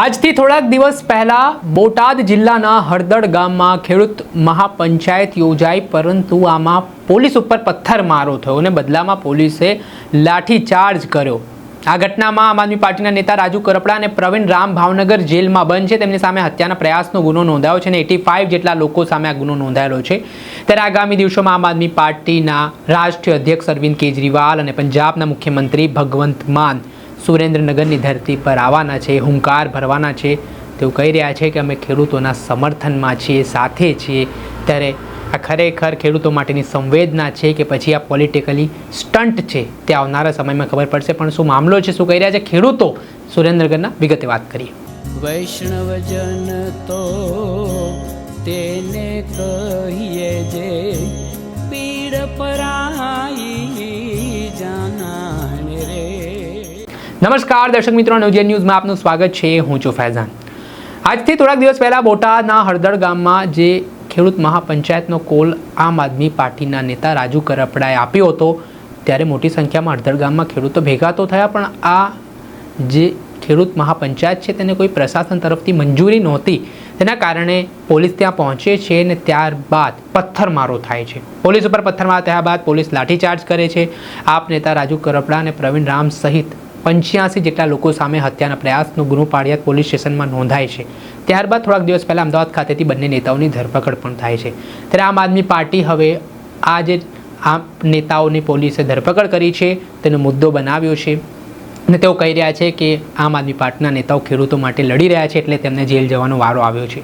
આજથી થોડાક દિવસ પહેલા બોટાદ જિલ્લાના હળદડ ગામમાં ખેડૂત મહાપંચાયત યોજાઈ, પરંતુ આમાં પોલીસ ઉપર પથ્થરમારો થયો અને બદલામાં પોલીસે લાઠીચાર્જ કર્યો. આ ઘટનામાં આમ આદમી પાર્ટીના નેતા રાજુ કરપડા અને પ્રવીણ રામ ભાવનગર જેલમાં બંધ છે. તેમની સામે હત્યાના પ્રયાસનો ગુનો નોંધાયો છે અને એટી ફાઇવ જેટલા લોકો સામે આ ગુનો નોંધાયેલો છે. ત્યારે આગામી દિવસોમાં આમ આદમી પાર્ટીના રાષ્ટ્રીય અધ્યક્ષ અરવિંદ કેજરીવાલ અને પંજાબના મુખ્યમંત્રી ભગવંત માન સુરેન્દ્રનગરની ધરતી પર આવવાના છે, હુંકાર ભરવાના છે. તેઓ કહી રહ્યા છે કે અમે ખેડૂતોના સમર્થનમાં છીએ, સાથે છીએ. ત્યારે આ ખરેખર ખેડૂતો માટેની સંવેદના છે કે પછી આ પોલિટિકલી સ્ટન્ટ છે તે આવનારા સમયમાં ખબર પડશે. પણ શું મામલો છે, શું કહી રહ્યા છે ખેડૂતો? સુરેન્દ્રનગરના વિગતે વાત કરીએ. વૈષ્ણવજન તો તેને કહીએ જે પીડ પરાઈ નમસ્કાર, દર્શક મિત્રો, નવજીવન ન્યૂઝમાં આપનું સ્વાગત છે. હું છું ફૈઝાન. આજથી થોડાક દિવસ પહેલાં બોટાદના હળદળ ગામમાં જે ખેડૂત મહાપંચાયતનો કોલ આમ આદમી પાર્ટીના નેતા રાજુ કરપડાએ આપ્યો હતો, ત્યારે મોટી સંખ્યામાં હળદળ ગામમાં ખેડૂતો ભેગા તો થયા, પણ આ જે ખેડૂત મહાપંચાયત છે, તેને કોઈ પ્રશાસન તરફથી મંજૂરી નહોતી. તેના કારણે પોલીસ ત્યાં પહોંચે છે અને ત્યારબાદ પથ્થરમારો થાય છે. પોલીસ ઉપર પથ્થરમારો થયા બાદ પોલીસ લાઠીચાર્જ કરે છે. આપ નેતા રાજુ કરપડા અને પ્રવીણ રામ સહિત પંચ્યાસી જેટલા લોકો સામે હત્યાના પ્રયાસનો ગુનો પાડિયાદ પોલીસ સ્ટેશનમાં નોંધાય છે. ત્યારબાદ થોડાક દિવસ પહેલાં અમદાવાદ ખાતેથી બંને નેતાઓની ધરપકડ પણ થાય છે. ત્યારે આમ આદમી પાર્ટી હવે આ જે આ નેતાઓની પોલીસે ધરપકડ કરી છે, તેનો મુદ્દો બનાવ્યો છે. અને તેઓ કહી રહ્યા છે કે આમ આદમી પાર્ટીના નેતાઓ ખેડૂતો માટે લડી રહ્યા છે, એટલે તેમને જેલ જવાનો વારો આવ્યો છે.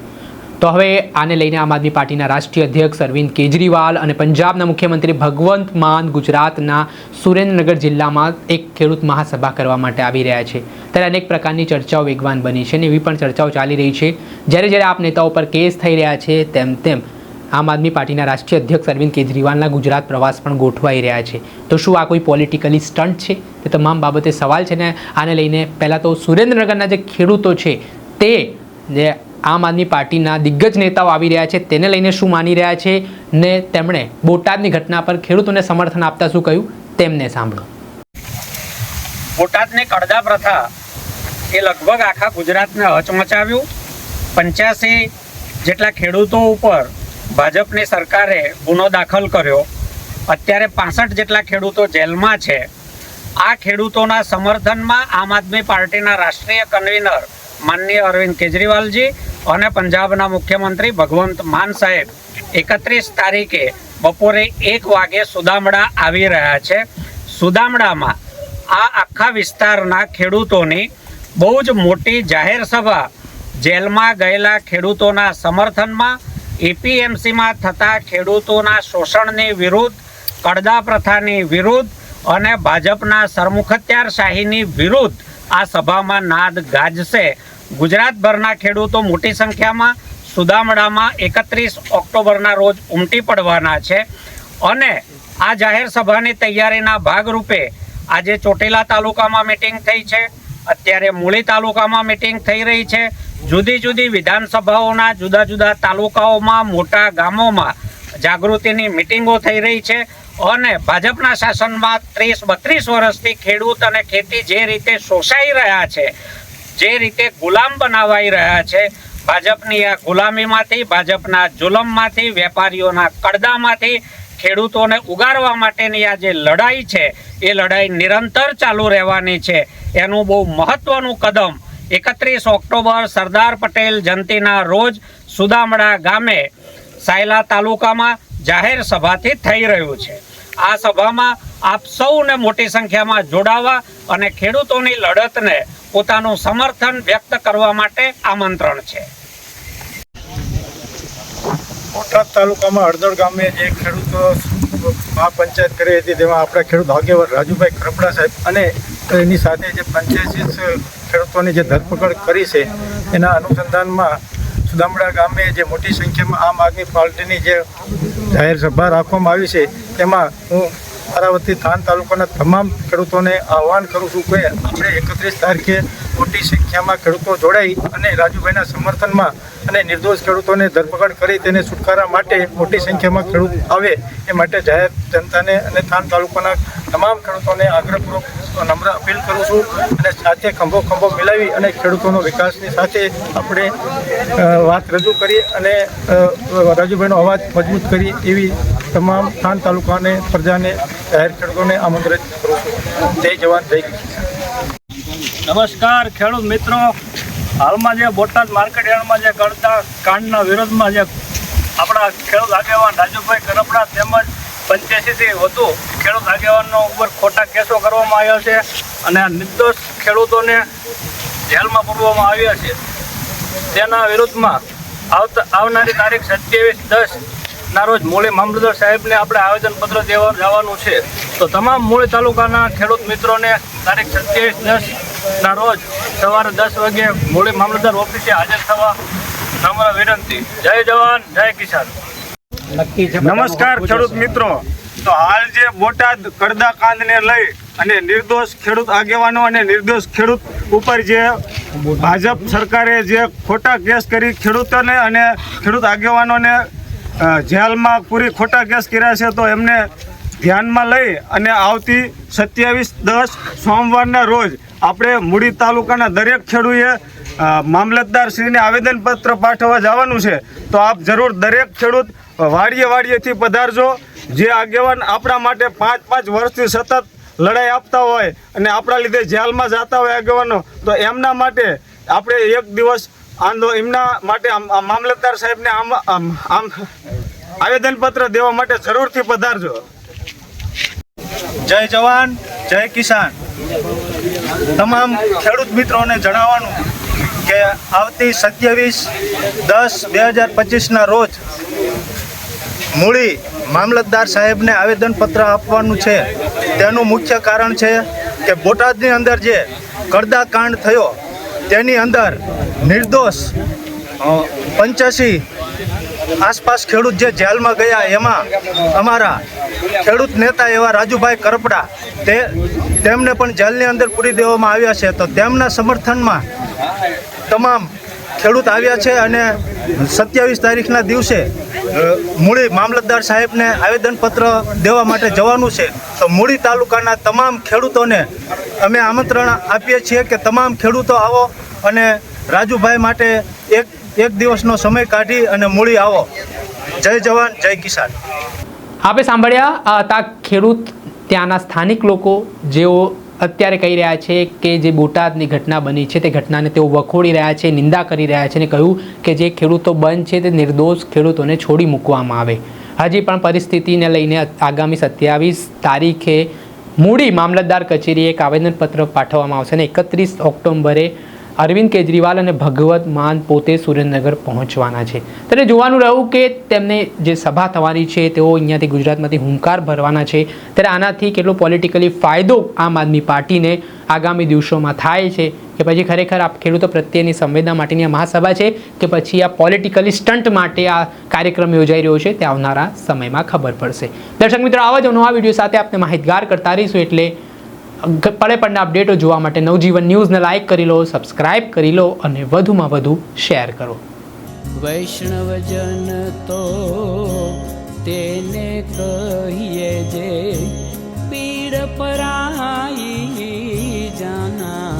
તો હવે આને લઈને આમ આદમી પાર્ટીના રાષ્ટ્રીય અધ્યક્ષ અરવિંદ કેજરીવાલ અને પંજાબના મુખ્યમંત્રી ભગવંત માન ગુજરાતના સુરેન્દ્રનગર જિલ્લામાં એક ખેડૂત મહાસભા કરવા માટે આવી રહ્યા છે. ત્યારે અનેક પ્રકારની ચર્ચાઓ વેગવાન બની છે અને એવી પણ ચર્ચાઓ ચાલી રહી છે. જ્યારે જ્યારે આપ નેતાઓ પર કેસ થઈ રહ્યા છે, તેમ તેમ આમ આદમી પાર્ટીના રાષ્ટ્રીય અધ્યક્ષ અરવિંદ કેજરીવાલના ગુજરાત પ્રવાસ પણ ગોઠવાઈ રહ્યા છે. તો શું આ કોઈ પોલિટિકલી સ્ટન્ટ છે? તે તમામ બાબતે સવાલ છે ને આને લઈને પહેલાં તો સુરેન્દ્રનગરના જે ખેડૂતો છે, તે જે આમ આદમી પાર્ટીના દિગ્ગજ નેતાઓ આવી રહ્યા છે. તેને લઈને શું માની રહ્યા છે ને તેમણે બોટાદની ઘટના પર ખેડૂતોને સમર્થન આપતા શું કહ્યું? તેમને સાંભળો. બોટાદની કડદા પ્રથા એ લગભગ આખા ગુજરાતને હચમચાવ્યું પંચ્યાસી જેટલા ખેડૂતો ઉપર ભાજપની સરકારે ગુનો દાખલ કર્યો. અત્યારે પાસઠ જેટલા ખેડૂતો જેલમાં છે. આ ખેડૂતોના સમર્થનમાં આમ આદમી પાર્ટીના રાષ્ટ્રીય કન્વીનર માનનીય અરવિંદ કેજરીવાલજી અને પંજાબના મુખ્યમંત્રી ભગવંત માન સાહેબ એકત્રીસ તારીખે બપોરે એક વાગે સુદામડા આવી રહ્યા છે. સુદામડામાં આ આખા વિસ્તારના ખેડૂતોની બહુ જ મોટી જાહેર સભા જેલમાં ગયેલા ખેડૂતોના સમર્થનમાં એપીએમસીમાં થતા ખેડૂતોના શોષણની વિરુદ્ધ, કડદા પ્રથાની વિરુદ્ધ અને ભાજપના સરમુખત્યારશાહીની વિરુદ્ધ આ સભામાં નાદ ગાજશે. ગુજરાતભરના ખેડૂતો મોટી સંખ્યામાં સુદામડામાં એકત્રીસ ઓક્ટોબરના રોજ ઉમટી પડવાના છે અને આ જાહેર સભાની તૈયારીના ભાગરૂપે આજે ચોટીલા તાલુકામાં મિટિંગ થઈ છે. અત્યારે મૂળી તાલુકામાં મિટિંગ થઈ રહી છે. જુદી જુદી વિધાનસભાઓના જુદા જુદા તાલુકાઓમાં મોટા ગામોમાં જાગૃતિની મિટિંગો થઈ રહી છે અને ભાજપના શાસનમાં ત્રીસ, બત્રીસ વર્ષથી ખેડૂત અને ખેતી જે રીતે શોષાઈ રહ્યા છે જે રીતે ગુલામ બનાવાઈ રહ્યા છે, ભાજપની આ ગુલામીમાંથી, ભાજપના જુલમમાંથી, વેપારીઓના કડદામાંથી, ખેડૂતોને ઉગારવા માટેની આ જે લડાઈ છે, એ લડાઈ નિરંતર ચાલુ રહેવાની છે. એનું બહુ મહત્વનું કદમ એકત્રીસ ઓક્ટોબર સરદાર પટેલ જયંતિના રોજ સુદામડા ગામે સાયલા તાલુકામાં જાહેર સભાથી થઈ રહ્યું છે. આ સભામાં આપ સૌને મોટી સંખ્યામાં જોડાવા અને ખેડૂતોની લડતને પોતાનું સમર્થન વ્યક્ત કરવા માટે આમંત્રણ છે. બોટાદ તાલુકામાં હળદળ ગામે જે ખેડૂતો મહાપંચાયત કરી હતી, તેમાં આપણા ખેડૂત આગેવાન રાજુભાઈ ખરપડા સાહેબ અને એની સાથે જે પંચાયત ખેડૂતોની જે ધરપકડ કરી છે, એના અનુસંધાનમાં સુદામડા ગામે જે મોટી સંખ્યામાં આમ આદમી પાર્ટીની જે જાહેર સભા રાખવામાં આવી છે, તેમાં હું અરાવતી થાન તાલુકાના તમામ ખેડૂતોને આહવાન કરું છું કે આપણે એકત્રીસ તારીખે મોટી સંખ્યામાં ખેડૂતો જોડાઈ અને રાજુભાઈના સમર્થનમાં અને નિર્દોષ ખેડૂતોને ધરપકડ કરી તેને છુટકારા માટે મોટી સંખ્યામાં ખેડૂત આવે એ માટે જાહેર જનતાને અને થાન તાલુકાના તમામ ખેડૂતોને આગ્રહપૂર્વક નમ્ર અપીલ કરું છું અને સાથે ખંભો ખંભો મિલાવી અને ખેડૂતોનો વિકાસની સાથે આપણે વાત રજૂ કરી અને રાજુભાઈનો અવાજ મજબૂત કરી એવી તમામ થાન તાલુકાને, પ્રજાને જાહેર ખેડૂતોને આમંત્રિત કરું છું. જય જવાન, જય કિસાન. નમસ્કાર, ખેડૂત મિત્રો. હાલમાં જે બોટાદ માર્કેટ જે કરતા કાંડના વિરોધમાં જે આપણા ખેડૂત આગેવાન રાજુભાઈ કરપડા તેમજ પંચ્યાસીથી વધુ ખેડૂત આગેવાનો ઉપર ખોટા કેસો કરવામાં આવ્યા છે અને આ નિર્દોષ ખેડૂતોને જેલમાં પૂરવામાં આવ્યા છે. તેના વિરુદ્ધમાં આવતા આવનારી તારીખ સત્યાવીસ દસ ના રોજ મૂળી મામલતદાર સાહેબને આપણે આવેદનપત્ર દેવા જવાનું છે. તો તમામ મૂળી તાલુકાના ખેડૂત મિત્રોને તારીખ સત્યાવીસ દસ ના રોજ સવારે દસ વાગે મૂળી મામલતદાર ઓફિસે હાજર થવા નમ્ર વિનંતી. જય જવાન જય કિસાન. નમસ્કાર ખેડૂત મિત્રો. તો હાલ જે બોટાદ કરદા કાંદને લઈ અને નિર્દોષ ખેડૂત આગેવાનો અને નિર્દોષ ખેડૂત ઉપર જે ભાજપ સરકારે જે ખોટા કેસ કરી ખેડૂતોને અને ખેડૂત આગેવાનોને જેલમાં પૂરી ખોટા કેસ કર્યા છે તો એમને ધ્યાનમાં લઈ અને આવતી સત્યાવીસ દસ સોમવારના રોજ આપણે મૂડી તાલુકાના દરેક ખેડૂએ મામલતદારશ્રીને આવેદનપત્ર પાઠવવા જવાનું છે. તો આપ જરૂર દરેક ખેડૂત વાડીએ વાડીએથી પધારજો. જે આગેવાન આપણા માટે પાંચ પાંચ વર્ષથી સતત લડાઈ આપતા હોય અને આપણા લીધે જેલમાં જતા હોય આગેવાનો, તો એમના માટે આપણે એક દિવસ આંદો એમના માટે મામલતદાર સાહેબને આમ આમ આવેદનપત્ર દેવા માટે જરૂરથી પધારજો. જય જવાન, જય કિસાન. તમામ ખેડૂત મિત્રોને જણાવવાનું કે આવતી સત્યાવીસ દસ બે હજાર પચીસના રોજ મૂળી મામલતદાર સાહેબને આવેદનપત્ર આપવાનું છે. તેનું મુખ્ય કારણ છે કે બોટાદની અંદર જે કરદા કાંડ થયો, તેની અંદર નિર્દોષ પંચ્યાસી આસપાસ ખેડૂત જે જેલમાં ગયા, એમાં અમારા ખેડૂત નેતા એવા રાજુભાઈ કરપડા, તે તેમને પણ જેલની અંદર પૂરી દેવામાં આવ્યા છે. તો તેમના સમર્થનમાં તમામ ખેડૂત આવ્યા છે અને સત્યાવીસ તારીખના દિવસે મૂળી મામલતદાર સાહેબને આવેદનપત્ર દેવા માટે જવાનું છે. તો મૂળી તાલુકાના તમામ ખેડૂતોને અમે આમંત્રણ આપીએ છીએ કે તમામ ખેડૂતો આવો અને રાજુભાઈ માટે એક એક દિવસનો સમય કાઢી અને મૂળી આવો. જય જવાન, જય કિસાન. આપે સાંભળ્યા હતા ખેડૂત, ત્યાંના સ્થાનિક લોકો, જેઓ અત્યારે કહી રહ્યા છે કે જે બોટાદની ઘટના બની છે, તે ઘટનાને તેઓ વખોડી રહ્યા છે, નિંદા કરી રહ્યા છે અને કહ્યું કે જે ખેડૂતો બંધ છે, તે નિર્દોષ ખેડૂતોને છોડી મૂકવામાં આવે. હજી પણ પરિસ્થિતિને લઈને આગામી સત્યાવીસ તારીખે મૂડી મામલતદાર કચેરીએ એક આવેદનપત્ર પાઠવવામાં આવશે અને એકત્રીસ ઓક્ટોબરે અરવિંદ કેજરીવાલ અને ભગવત માન પોતે સુરેન્દ્રનગર પહોંચવાના છે. ત્યારે જોવાનું રહ્યું કે તેમને જે સભા થવાની છે, તેઓ અહીંયાથી ગુજરાતમાંથી હુંકાર ભરવાના છે. ત્યારે આનાથી કેટલો પોલિટિકલી ફાયદો આમ આદમી પાર્ટીને આગામી દિવસોમાં થાય છે કે પછી ખરેખર આ ખેડૂતો પ્રત્યેની સંવેદના માટેની આ મહાસભા છે કે પછી આ પોલિટિકલી સ્ટન્ટ માટે આ કાર્યક્રમ યોજાઈ રહ્યો છે તે આવનારા સમયમાં ખબર પડશે. દર્શક મિત્રો, આવા જ નવા વીડિયો સાથે આપણે માહિતગાર કરતા રહીશું એટલે પડે પડના અપડેટો જોવા માટે નવજીવન ન્યૂઝને લાઇક કરી લો, સબસ્ક્રાઇબ કરી લો અને વધુમાં વધુ શેર કરો. વૈષ્ણવજન તો તેને કહીએ જે પીડ પરાઈ જાના